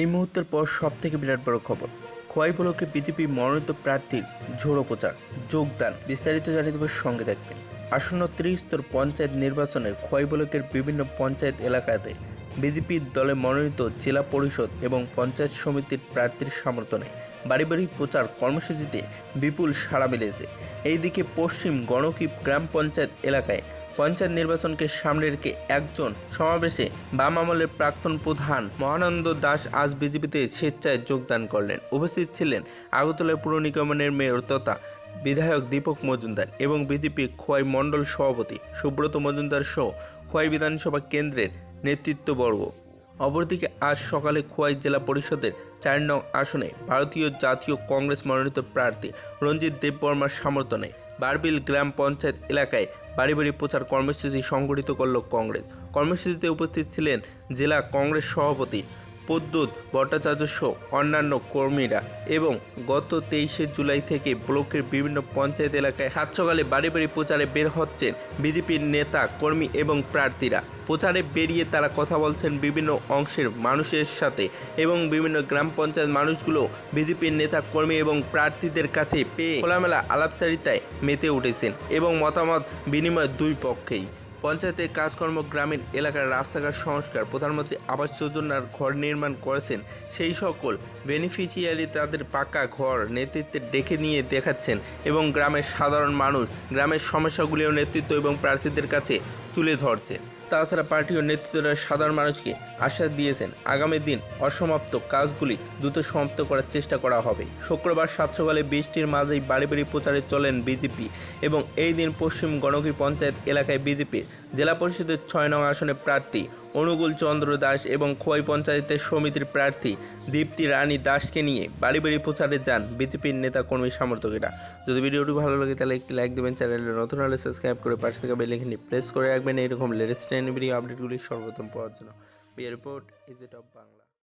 এই মুহূর্তের পর সব থেকে বিরাট বড় খবর। খোয়াই ব্লকে বিজেপি মনোনীত প্রার্থীর ঝোড়ো প্রচার। যোগদান, বিস্তারিত জানিয়ে দেবার সঙ্গে দেখবেন আসন্ন ত্রিস্তর পঞ্চায়েত নির্বাচনে খোয়াই ব্লকের বিভিন্ন পঞ্চায়েত এলাকাতে বিজেপির দলে মনোনীত জেলা পরিষদ এবং পঞ্চায়েত সমিতির প্রার্থীর সমর্থনে বাড়ি বাড়ি প্রচার কর্মসূচিতে বিপুল সাড়া মিলেছে। এইদিকে পশ্চিম গণকীপ গ্রাম পঞ্চায়েত এলাকায় পঞ্চায়েত নির্বাচনকে সামনে রেখে একজন সমাবেশে বাম আমলের প্রাক্তন প্রধান মহানন্দ দাস আজ বিজেপিতে স্বেচ্ছায় যোগদান করলেন। উপস্থিত ছিলেন আগরতলা পুর নিগমের মেয়র তথা বিধায়ক দীপক মজুমদার এবং বিজেপি খোয়াই মণ্ডল সভাপতি সুব্রত মজুমদার সহ খোয়াই বিধানসভা কেন্দ্রের নেতৃত্ববর্গ। অপরদিকে আজ সকালে খোয়াই জেলা পরিষদের চার নং আসনে ভারতীয় জাতীয় কংগ্রেস মনোনীত প্রার্থী রঞ্জিত দেববর্মার সমর্থনে বারবিল গ্রাম পঞ্চায়েত এলাকায় বাড়ি বাড়ি প্রচার কর্মসূচি সংগঠিত করল কংগ্রেস। কর্মসূচিতে উপস্থিত ছিলেন জেলা কংগ্রেস সভাপতি প্রদ্যুৎ, ভট্টাচার্য সহ অন্যান্য কর্মীরা এবং গত তেইশে জুলাই থেকে ব্লকের বিভিন্ন পঞ্চায়েত এলাকায় সাত সকালে বাড়ি বাড়ি প্রচারে বের হচ্ছেন বিজেপির নেতা, কর্মী এবং প্রার্থীরা। প্রচারে বেরিয়ে তারা কথা বলছেন বিভিন্ন অংশের মানুষের সাথে এবং বিভিন্ন গ্রাম পঞ্চায়েত মানুষগুলো বিজেপির নেতা, কর্মী এবং প্রার্থীদের কাছে পেয়ে খোলামেলা আলাপচারিতায় মেতে উঠেছেন এবং মতামত বিনিময় দুই পক্ষেই। পঞ্চায়েতের কাজকর্ম গ্রামীণ এলাকার রাস্তাঘাট সংস্কার, প্রধানমন্ত্রী আবাস যোজনার ঘর নির্মাণ করেছেন। সেই সকল বেনিফিশিয়ারি তাদের পাকা ঘর নেতৃত্বে ডেকে নিয়ে দেখাচ্ছেন এবং গ্রামের সাধারণ মানুষ, গ্রামের সমস্যাগুলিও নেতৃত্ব এবং প্রার্থীদের কাছে তুলে ধরছে তাছাড়া পার্টি ও নেতৃত্বরা সাধারণ মানুষকে আশ্বাস দিয়েছেন, আগামী দিন অসমাপ্ত কাজগুলি দ্রুত সমাপ্ত করার চেষ্টা করা হবে। শুক্রবার সাত সকালে বৃষ্টির মাঝেই বাড়ি বাড়ি প্রচারে চলেন বিজেপি এবং এই দিন পশ্চিম গণকী পঞ্চায়েত এলাকায় বিজেপির জেলা পরিষদের ছয় নং আসনে প্রার্থী অনুকূল চন্দ্র দাস এবং খোয়াই পঞ্চায়েতের সমিতির প্রার্থী দীপ্তি রানী দাসকে নিয়ে বাড়ি বাড়ি প্রচারে যান বিজেপির নেতা কর্মী সমর্থকেরা। যদি ভিডিওটি ভালো লাগে, তাহলে একটি লাইক দেবেন, চ্যানেলে নতুন হলে সাবস্ক্রাইব করে পাশে থাকা বেলেখানি প্রেস করে রাখবেন। এইরকম লেটেস্ট ভিডিও আপডেটগুলি সর্বপ্রথম পাওয়ার জন্য। Report is of Bangla